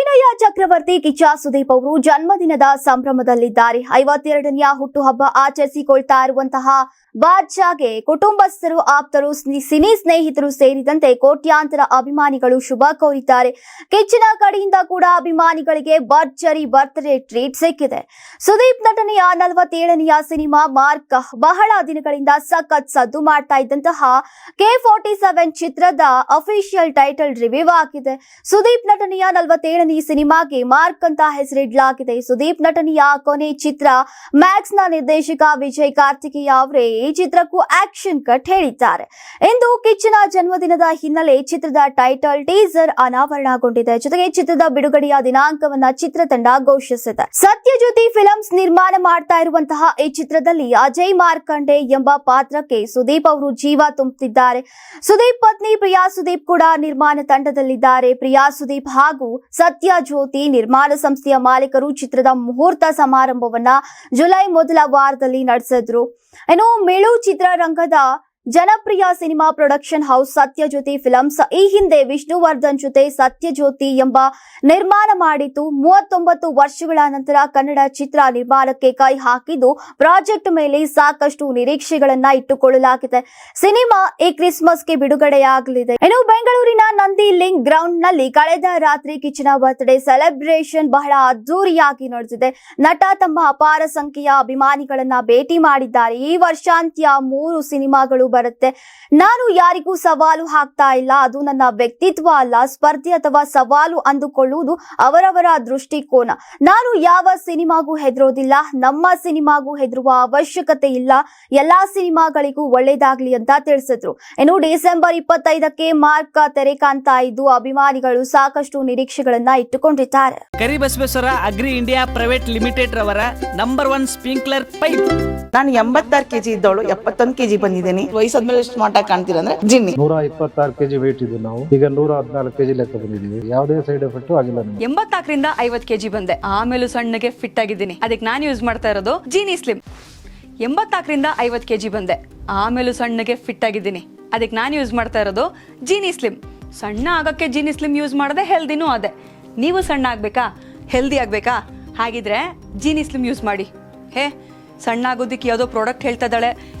ಅಭಿನಯ ಚಕ್ರವರ್ತಿ ಕಿಚ್ಚ ಸುದೀಪ್ ಅವರು ಜನ್ಮದಿನದ ಸಂಭ್ರಮದಲ್ಲಿದ್ದಾರೆ. ಐವತ್ತೆರಡನೆಯ ಹುಟ್ಟುಹಬ್ಬ ಆಚರಿಸಿಕೊಳ್ತಾ ಇರುವಂತಹ ಬಾದ್ಶಾಗೆ ಕುಟುಂಬಸ್ಥರು, ಆಪ್ತರು, ಸ್ನಿ- ಸಿನಿ ಸ್ನೇಹಿತರು ಸೇರಿದಂತೆ ಕೋಟ್ಯಾಂತರ ಅಭಿಮಾನಿಗಳು ಶುಭ ಕೋರಿದ್ದಾರೆ. ಕಿಚ್ಚಿನ ಕಡೆಯಿಂದ ಕೂಡ ಅಭಿಮಾನಿಗಳಿಗೆ ಭರ್ಜರಿ ಬರ್ತ್ಡೇ ಟ್ರೀಟ್ ಸಿಕ್ಕಿದೆ. ಸುದೀಪ್ ನಟನೆಯ ನಲವತ್ತೇಳನೆಯ ಸಿನಿಮಾ ಮಾರ್ಕ್ ಬಹಳ ದಿನಗಳಿಂದ ಸಖತ್ ಸದ್ದು ಮಾಡ್ತಾ ಇದ್ದಂತಹ ಕೆ ಫೋರ್ಟಿ ಸೆವೆನ್ ಚಿತ್ರದ ಅಫಿಷಿಯಲ್ ಟೈಟಲ್ ರಿವ್ಯೂ ಆಗಿದೆ. ಸುದೀಪ್ ನಟನೆಯ ನಲವತ್ತೇಳನೇ ಸಿನಿಮಾಗೆ ಮಾರ್ಕ್ ಅಂತ ಹೆಸರಿಡಲಾಗಿದೆ. ಸುದೀಪ್ ನಟನೆಯ ಕೊನೆ ಚಿತ್ರ ಮ್ಯಾಕ್ಸ್ನ ನಿರ್ದೇಶಕ ವಿಜಯ್ ಕಾರ್ತಿಕೇಯ ಅವರೇ ಈ ಚಿತ್ರಕ್ಕೂ ಆಕ್ಷನ್ ಕಟ್ ಹೇಳಿದ್ದಾರೆ. ಇಂದು ಕಿಚ್ಚನ ಜನ್ಮದಿನದ ಹಿನ್ನೆಲೆ ಚಿತ್ರದ ಟೈಟಲ್ ಟೀಸರ್ ಅನಾವರಣಗೊಂಡಿದೆ. ಜೊತೆಗೆ ಚಿತ್ರದ ಬಿಡುಗಡೆಯ ದಿನಾಂಕವನ್ನ ಚಿತ್ರತಂಡ ಘೋಷಿಸಿದೆ. ಸತ್ಯಜ್ಯೋತಿ ಫಿಲಮ್ಸ್ ನಿರ್ಮಾಣ ಮಾಡ್ತಾ ಇರುವಂತಹ ಈ ಚಿತ್ರದಲ್ಲಿ ಅಜಯ್ ಮಾರ್ಕಂಡೆ ಎಂಬ ಪಾತ್ರಕ್ಕೆ ಸುದೀಪ್ ಅವರು ಜೀವ ತುಂಬುತ್ತಿದ್ದಾರೆ ಸುದೀಪ್ ಪತ್ನಿ ಪ್ರಿಯಾ ಸುದೀಪ್ ಕೂಡ ನಿರ್ಮಾಣ ತಂಡದಲ್ಲಿದ್ದಾರೆ. ಪ್ರಿಯಾ ಸುದೀಪ್ ಹಾಗೂ ಸತ್ಯ ಜ್ಯೋತಿ ನಿರ್ಮಾಣ ಸಂಸ್ಥೆಯ ಮಾಲೀಕರು ಚಿತ್ರದ ಮುಹೂರ್ತ ಸಮಾರಂಭವನ್ನ ಜುಲೈ ಮೊದಲ ವಾರದಲ್ಲಿ ನಡೆಸಿದ್ರು. ಏನು ಮೇಳು ಚಿತ್ರರಂಗದ ಜನಪ್ರಿಯ cinema production house Sathyajyothi films, ಈ ಹಿಂದೆ ವಿಷ್ಣುವರ್ಧನ್ ಜೊತೆ ಸತ್ಯಜ್ಯೋತಿ ಎಂಬ ನಿರ್ಮಾಣ ಮಾಡಿತು ಮೂವತ್ತೊಂಬತ್ತು ವರ್ಷಗಳ ನಂತರ ಕನ್ನಡ ಚಿತ್ರ ನಿರ್ಮಾಣಕ್ಕೆ ಕೈ ಹಾಕಿದ್ದು, ಪ್ರಾಜೆಕ್ಟ್ ಮೇಲೆ ಸಾಕಷ್ಟು ನಿರೀಕ್ಷೆಗಳನ್ನ ಇಟ್ಟುಕೊಳ್ಳಲಾಗಿದೆ. ಸಿನಿಮಾ ಈ ಕ್ರಿಸ್ಮಸ್ಗೆ ಬಿಡುಗಡೆಯಾಗಲಿದೆ. ಇನ್ನು ಬೆಂಗಳೂರಿನ ನಂದಿ ಲಿಂಕ್ ಗ್ರೌಂಡ್ನಲ್ಲಿ ಕಳೆದ ರಾತ್ರಿ ಕಿಚನ ಬರ್ತ್ಡೇ ಸೆಲೆಬ್ರೇಷನ್ ಬಹಳ ಅದ್ದೂರಿಯಾಗಿ ನಡೆದಿದೆ. ನಟ ತಮ್ಮ ಅಪಾರ ಸಂಖ್ಯೆಯ ಅಭಿಮಾನಿಗಳನ್ನ ಭೇಟಿ ಮಾಡಿದ್ದಾರೆ. ಈ ವರ್ಷಾಂತ್ಯ ಮೂರು ಸಿನಿಮಾಗಳು ಬರುತ್ತೆ. ನಾನು ಯಾರಿಗೂ ಸವಾಲು ಹಾಕ್ತಾ ಇಲ್ಲ. ಅದು ನನ್ನ ವ್ಯಕ್ತಿತ್ವ ಅಲ್ಲ. ಸ್ಪರ್ಧೆ ಅಥವಾ ಸವಾಲು ಅಂದುಕೊಳ್ಳುವುದು ಅವರವರ ದೃಷ್ಟಿಕೋನ. ನಾನು ಯಾವ ಸಿನಿಮಾಗೂ ಹೆದರೋದಿಲ್ಲ. ನಮ್ಮ ಸಿನಿಮಾಗೂ ಹೆದರುವ ಅವಶ್ಯಕತೆ ಇಲ್ಲ. ಎಲ್ಲಾ ಸಿನಿಮಾಗಳಿಗೂ ಒಳ್ಳೇದಾಗ್ಲಿ ಅಂತ ತಿಳಿಸಿದ್ರು. ಇನ್ನು ಡಿಸೆಂಬರ್ ಇಪ್ಪತ್ತೈದಕ್ಕೆ ಮಾರ್ಕ ತೆರೆ ಕಾಣ್ತಾ ಇದ್ದು ಅಭಿಮಾನಿಗಳು ಸಾಕಷ್ಟು ನಿರೀಕ್ಷೆಗಳನ್ನ ಇಟ್ಟುಕೊಂಡಿದ್ದಾರೆ. Karibasaveshwara agri India private limited ರವರ ನಂಬರ್ ಒನ್ ಸ್ಪ್ರಿಂಕ್ಲರ್ ಪೈಪ್. ನಾನು ಎಂಬತ್ತಾರು ಕೆಜಿ ಇದ್ದವಳು. ಎಪ್ಪತ್ತೊಂದು ಕೆಜಿ ಬಂದಿದ್ದೀನಿ. ವಯಸ್ಸಾದ್ಮೇಲೆ ಸ್ಮಾರ್ಟ್ ಆಗಿ ಕಾಣ್ತೀರ ಅಂದ್ರೆ ಜಿನ್ನಿ. ನೂರ ಇಪ್ಪತ್ತಾರು ಕೆಜಿ ವೆಯ್ಟ್ ಇದ್ದು ನಾವು. ಈಗ ನೂರ ಹದಿನಾಲ್ಕು ಕೆಜಿ ಲೆಕ್ಕ ಬಂದಿದ್ದೀವಿ. ಯಾವುದೇ ಸೈಡ್ ಎಫೆಕ್ಟ್ ಆಗಿಲ್ಲ ನಮಗೆ. ಎಂಬತ್ನಾಲ್ಕರಿಂದ ಐವತ್ ಕೆಜಿ ಬಂದೆ. ಆಮೇಲೂ ಸಣ್ಣಗೆ ಫಿಟ್ ಆಗಿದ್ದೀನಿ. ಅದಕ್ಕೆ ನಾನು ಯೂಸ್ ಮಾಡ್ತಾ ಇರೋದು ಜೀನಿ ಸ್ಲಿಮ್ ಎಂಬತ್ನಾಲ್ಕರಿಂದ ಐವತ್ ಕೆಜಿ ಬಂದೆ. ಆಮೇಲೂ ಸಣ್ಣಗೆ ಫಿಟ್ ಆಗಿದ್ದೀನಿ. ಅದಕ್ಕೆ ನಾನು ಯೂಸ್ ಮಾಡ್ತಾ ಇರೋದು ಜೀನಿ ಸ್ಲಿಮ್ ಸಣ್ಣ ಆಗಕ್ಕೆ ಜೀನಿ ಸ್ಲಿಮ್ ಯೂಸ್ ಮಾಡದೆ ಹೆಲ್ದಿನೂ ಅದೇ. ನೀವು ಸಣ್ಣ ಆಗ್ಬೇಕಾ? ಹೆಲ್ದಿ ಆಗ್ಬೇಕಾ? ಹಾಗಿದ್ರೆ ಜೀನಿ ಸ್ಲಿಮ್ ಯೂಸ್ ಮಾಡಿ. ಹೇ ಸಣ್ಣ ಆಗೋದಿಕ್ಕೆ ಯಾವುದೋ ಪ್ರಾಡಕ್ಟ್ ಹೇಳ್ತಾ ಇದ್ದಾಳೆ.